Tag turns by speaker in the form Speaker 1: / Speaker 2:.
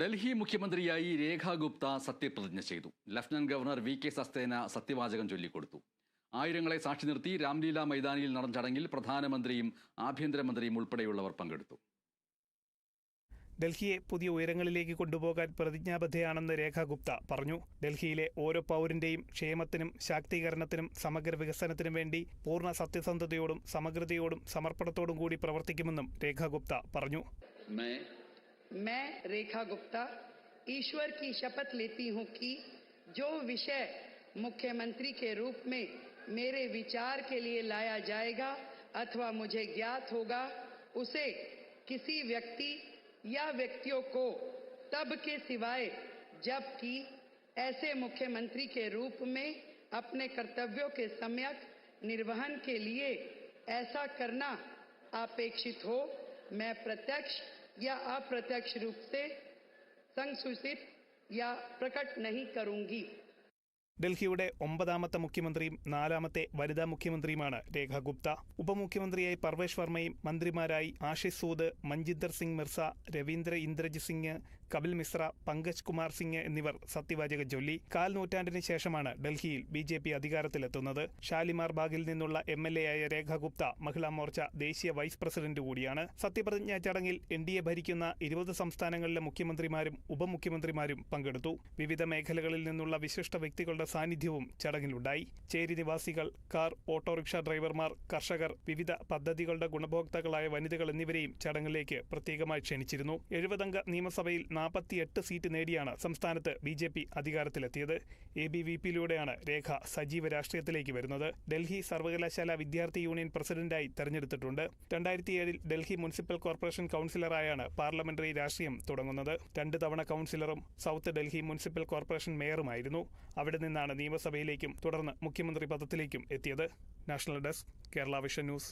Speaker 1: ഡൽഹി മുഖ്യമന്ത്രിയായി രേഖാ ഗുപ്ത സത്യപ്രതിജ്ഞ ചെയ്തു. Lieutenant governor V K Saxena സത്യവാചകം ചൊല്ലിക്കൊടുത്തു. ആയിരങ്ങളെ സാക്ഷി നിർത്തി രാംലീല മൈതാനിയിൽ നടന്ന ചടങ്ങിൽ പ്രധാനമന്ത്രിയും ആഭ്യന്തരമന്ത്രിയും ഉൾപ്പെടെയുള്ളവർ പങ്കെടുത്തു.
Speaker 2: ഡൽഹിയെ പുതിയ ഉയരങ്ങളിലേക്ക് കൊണ്ടുപോകാൻ പ്രതിജ്ഞാബദ്ധയാണെന്ന് രേഖ ഗുപ്ത പറഞ്ഞു. ഡൽഹിയിലെ ഓരോ പൗരന്റെയും ക്ഷേമത്തിനും ശാക്തീകരണത്തിനും സമഗ്ര വികസനത്തിനും വേണ്ടി പൂർണ സത്യസന്ധതയോടും സമഗ്രതയോടും സമർപ്പണത്തോടും കൂടി പ്രവർത്തിക്കുമെന്നും രേഖ ഗുപ്ത പറഞ്ഞു.
Speaker 3: मैं
Speaker 4: रेखा गुप्ता, ईश्वर की शपथ लेती हूँ कि जो विषय मुख्यमंत्री के रूप में मेरे विचार के लिए लाया जाएगा अथवा मुझे ज्ञात होगा, उसे किसी व्यक्ति या व्यक्तियों को तब के सिवाय जबकि ऐसे मुख्यमंत्री के रूप में अपने कर्तव्यों के सम्यक निर्वहन के लिए ऐसा करना अपेक्षित हो, मैं प्रत्यक्ष या अप्रत्यक्ष रूप से संसूचित या प्रकट नहीं करूँगी।
Speaker 2: ഡൽഹിയുടെ ഒമ്പതാമത്തെ മുഖ്യമന്ത്രിയും നാലാമത്തെ വനിതാ മുഖ്യമന്ത്രിയുമാണ് രേഖ ഗുപ്ത. ഉപമുഖ്യമന്ത്രിയായി പർവേഷ് വർമ്മയും മന്ത്രിമാരായി ആഷിഷ് സൂദ് മഞ്ജിന്ദർ സിംഗ് മിർസ രവീന്ദ്ര ഇന്ദ്രജി സിംഗ് കപിൽ മിശ്ര പങ്കജ് കുമാർ സിംഗ് എന്നിവർ സത്യവാചക ചൊല്ലി. കാൽ നൂറ്റാണ്ടിന് ശേഷമാണ് ഡൽഹിയിൽ ബി ജെ പി അധികാരത്തിലെത്തുന്നത്. ഷാലിമാർ ബാഗിൽ നിന്നുള്ള എം എൽ എ ആയ രേഖ ഗുപ്ത മഹിളാ മോർച്ച ദേശീയ വൈസ് പ്രസിഡന്റ് കൂടിയാണ്. സത്യപ്രതിജ്ഞാ ചടങ്ങിൽ എൻ ഡി എ ഭരിക്കുന്ന ഇരുപത് സംസ്ഥാനങ്ങളിലെ മുഖ്യമന്ത്രിമാരും ഉപമുഖ്യമന്ത്രിമാരും പങ്കെടുത്തു. വിവിധ മേഖലകളിൽ നിന്നുള്ള വിശിഷ്ട വ്യക്തികളുടെ സാന്നിധ്യവും ചടങ്ങിലുണ്ടായി. ചേരി നിവാസികൾ കാർ ഓട്ടോറിക്ഷ ഡ്രൈവർമാർ കർഷകർ വിവിധ പദ്ധതികളുടെ ഗുണഭോക്താക്കളായ വനിതകൾ എന്നിവരെയും ചടങ്ങിലേക്ക് പ്രത്യേകമായി ക്ഷണിച്ചിരുന്നു. എഴുപതംഗ നിയമസഭയിൽ നാൽപ്പത്തിയെട്ട് സീറ്റ് നേടിയാണ് സംസ്ഥാനത്ത് ബി ജെ പി അധികാരത്തിലെത്തിയത്. എ ബി വി പിയിലൂടെയാണ് രേഖ സജീവ രാഷ്ട്രീയത്തിലേക്ക് വരുന്നത്. ഡൽഹി സർവകലാശാല വിദ്യാർത്ഥി യൂണിയൻ പ്രസിഡന്റായി തെരഞ്ഞെടുത്തിട്ടുണ്ട്. രണ്ടായിരത്തിയേഴിൽ ഡൽഹി മുനിസിപ്പൽ കോർപ്പറേഷൻ കൌൺസിലറായാണ് പാർലമെന്ററി രാഷ്ട്രീയം തുടങ്ങുന്നത്. രണ്ട് തവണ കൌൺസിലറും സൗത്ത് ഡൽഹി മുനിസിപ്പൽ കോർപ്പറേഷൻ മേയറുമായിരുന്നു. അവിടെ നിന്നാണ് നിയമസഭയിലേക്കും തുടർന്ന് മുഖ്യമന്ത്രി പദത്തിലേക്കും എത്തിയത്. National desk Kerala vision news.